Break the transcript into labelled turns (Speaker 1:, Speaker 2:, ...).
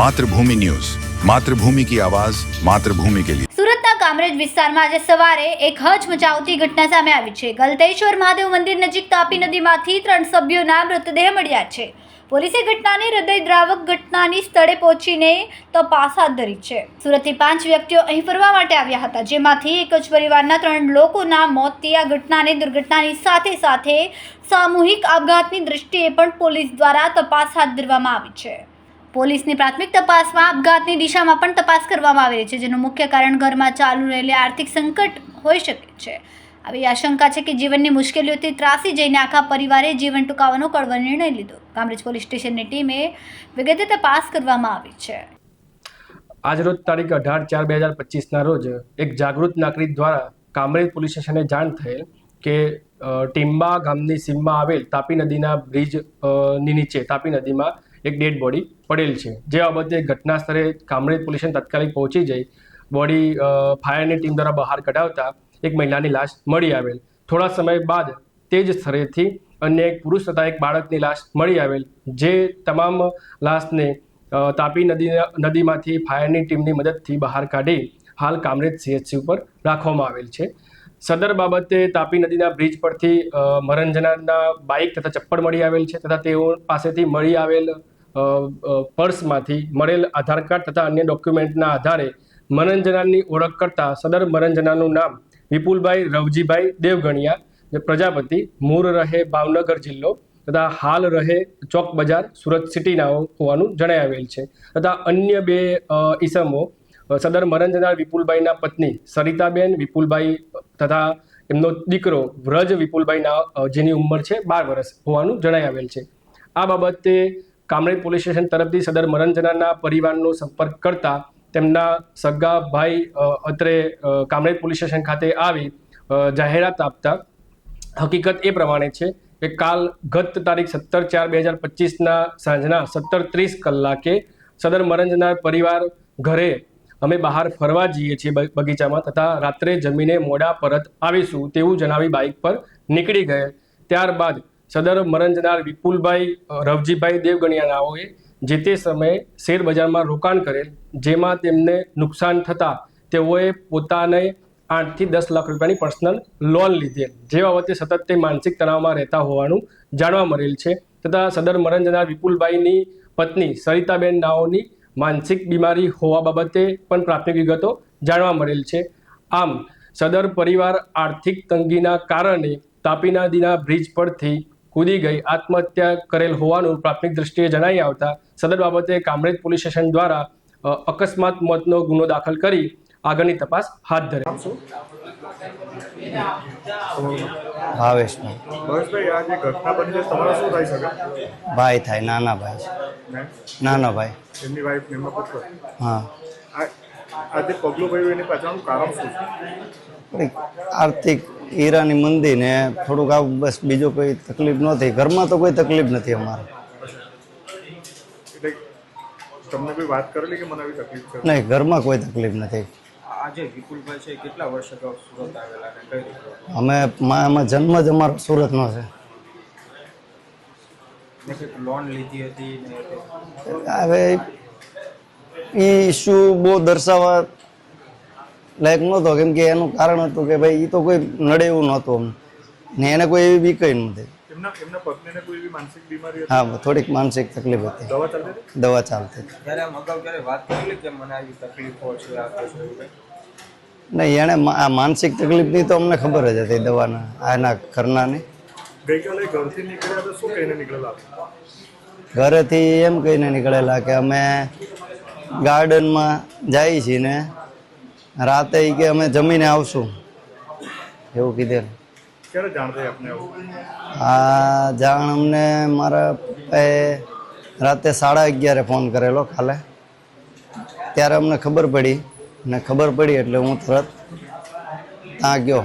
Speaker 1: Mathrubhumi news. Mathrubhumi કી આવાજ, માતૃભૂમિ કે લીએ
Speaker 2: સુરતના કામરેજ વિસ્તારમાં આજે સવારે એક હજ મચાવતી ઘટના સામે આવી છે. ગલતેશ્વર મહાદેવ મંદિર નજીક તાપી નદીમાંથી ત્રણ સભ્યોના મૃતદેહ મળ્યા છે. પોલીસે ઘટનાની હૃદયદ્રાવક ઘટનાની સ્થળે પહોંચીને તપાસ હાથ ધરી છે. સુરતથી પાંચ વ્યક્તિઓ અહીં ફરવા માટે આવ્યા હતા, જેમાંથી એક જ પરિવારના ત્રણ લોકોના મોતથી આ ઘટનાને દુર્ઘટનાની સાથે સાથે સામૂહિક આપઘાતની દ્રષ્ટિએ પણ પોલીસ દ્વારા તપાસ હાથ ધરવામાં આવી છે. પોલીસની પ્રાથમિક તપાસમાં આપઘાતની દિશામાં પણ તપાસ કરવામાં આવી રહી છે, જેનું મુખ્ય કારણ ઘરમાં ચાલુ રહેલી આર્થિક સંકટ હોઈ શકે છે. આવી આશંકા છે કે જીવનની મુશ્કેલીઓથી ત્રાસી જઈને આખા પરિવારે જીવન ટૂંકાવવાનો કડવો નિર્ણય લીધો. કામરેજ પોલીસ સ્ટેશનની ટીમે વિગતે તપાસ કરવામાં આવી છે.
Speaker 3: આજરોજ તારીખ અઢાર ચાર બે હજાર પચીસના રોજ એક જાગૃત નાગરિક દ્વારા કામરેજ પોલીસ સ્ટેશને જાણ થયેલ કે ટીમ્બા ગામની સીમમાં આવેલ તાપી નદીના બ્રિજની નીચે, તાપી નદીમાં એક ડેડ બોડી પડેલ છે. જે બાબતે ઘટના સ્થળે કામરેજ પોલીસ તાત્કાલિક પહોંચી જઈ, બોડી ફાયરની ટીમ દ્વારા બહાર કઢાવતા એક મહિલાની લાશ મળી આવેલ. થોડા સમય બાદ તે જ સ્થળેથી અન્ય એક પુરુષ તથા એક બાળકની લાશ મળી આવેલ, જે તમામ લાશને તાપી નદી, નદીમાંથી ફાયરની ટીમની મદદથી બહાર કાઢી હાલ કામરેજ સીએચસી ઉપર રાખવામાં આવેલ છે. સદર બાબતે તાપી નદીના બ્રિજ પરથી મરંજનાના બાઇક તથા ચપ્પડ મળી આવેલ છે તથા તેઓ પાસેથી મળી આવેલ પર્સમાંથી મળેલ આધાર કાર્ડ તથા અન્ય ડોક્યુમેન્ટના આધારે મરંજનાની ઓળખ કરતા સદર મરંજનાનું નામ વિપુલભાઈ રવજીભાઈ દેવગણિયા પ્રજાપતિ મૂળ રહે ભાવનગર જિલ્લો તથા હાલ રહે ચોક બજાર સુરત સિટીના હોવાનું જણાવેલ છે. તથા અન્ય બે ઈસમો સદર મરંજનાર વિપુલભાઈના પત્ની સરિતાબેન, વિપુલભાઈ તથા એમનો દીકરો વ્રજ વિપુલભાઈના જેની ઉંમર છે બાર વર્ષ હોવાનું જણાઈ આવેલ છે. આ બાબતે કામરેજ પોલીસ સ્ટેશન તરફથી સદર મરણજનાના પરિવારનો સંપર્ક કરતા તેમના સગા ભાઈ અત્રે કામરેજ પોલીસ સ્ટેશન ખાતે આવી જાહેરાત આપતા હકીકત એ પ્રમાણે છે કે કાલ ગત તારીખ સત્તર ચાર બે હજાર પચીસના સાંજના સત્તર ત્રીસ કલાકે સદર મરંજનાર પરિવાર ઘરે અમે બહાર ફરવા જઈએ છીએ બગીચામાં તથા રાત્રે જમીને મોડા પરત આવીશું તેવું જણાવી બાઇક પર નીકળી ગયે. ત્યારબાદ સદર મરંજનાર વિપુલભાઈ રવજીભાઈ દેવગણિયાનાઓએ જે તે સમયે શેરબજારમાં રોકાણ કરેલ, જેમાં તેમને નુકસાન થતાં તેઓએ પોતાને આઠથી દસ લાખ રૂપિયાની પર્સનલ લોન લીધેલ જે બાબતે સતત તે માનસિક તણાવમાં રહેતા હોવાનું જાણવા મળેલ છે. તથા સદર મરંજનાર વિપુલભાઈની પત્ની સરિતાબેન નાઓની માનસિક બીમારી હોવા બાબતે પણ પ્રાથમિક વિગતો જાણવા મળેલ છે. આમ સદર પરિવાર આર્થિક તંગીના કારણે તાપી નદીના બ્રિજ પરથી કૂદી ગઈ આત્મહત્યા કરેલ હોવાનું પ્રાથમિક દ્રષ્ટિએ જણાઈ આવતા સદર બાબતે કામરેજ પોલીસ સ્ટેશન દ્વારા અકસ્માત મોતનો ગુનો દાખલ કરી આગળની તપાસ હાથ ધરે.
Speaker 4: ભાવેશભાઈ. આ જે ઘટના બની છે તમારા શું થઈ શકે
Speaker 5: ભાઈ થાય નાના ભાઈ છે
Speaker 4: ના
Speaker 5: ભાઈ.
Speaker 4: એમની વાઈફ ને એમનો પુત્ર
Speaker 5: હા.
Speaker 4: આ આ પગલું ભર્યું એની પાછળનું કારણ શું છે?
Speaker 5: આર્થિક હીરાની મંદી ને થોડુંક આવું બસ બીજો કોઈ તકલીફ નથી ઘરમાં તો કોઈ તકલીફ નથી અમારે.
Speaker 4: એટલે તમને કોઈ વાત કરેલી કે મને આવી તકલીફ છે?
Speaker 5: નહીં ઘરમાં કોઈ તકલીફ નથી.
Speaker 6: આજે વિપુલભાઈ છે કેટલા વર્ષ અગાઉ સુરત આવેલા અને કઈ રીતે?
Speaker 5: અમે મા- એમાં જન્મ જ અમારો સુરતનો છે.
Speaker 6: લોન લીધી હતી
Speaker 5: હવે એ ઇસ્યુ બહુ દર્શાવવા લાયક નહોતો કેમ કે એનું કારણ હતું કે ભાઈ એ તો કોઈ નડે એવું નહોતું અમને. ને એને કોઈ એવી બીકઈ નથી
Speaker 4: એમના એમના પત્નીને કોઈ એવી માનસિક બીમારી હતી?
Speaker 5: હા થોડીક માનસિક તકલીફ હતી.
Speaker 4: દવા ચાલતી?
Speaker 5: નહીં એને માનસિક તકલીફની તો અમને ખબર જ હતી દવાના આના ઘરનાની.
Speaker 4: ગઈકાલે ઘરથી નીકળ્યા તો શું કહીને નીકળેલા?
Speaker 5: ઘરેથી એમ કહીને નીકળેલા કે અમે ગાર્ડનમાં જઈએ છીએ ને રાતે કે અમે જમીને આવશું. એવું કીધેલ.
Speaker 4: ક્યારે જાણ થઈ આપને
Speaker 5: આ જાણ અમને મારા રાતે સાડા અગિયારે ફોન કરેલો કાલે. ત્યારે અમને ખબર પડી. ને ખબર પડી એટલે હું તરત ત્યાં ગયો.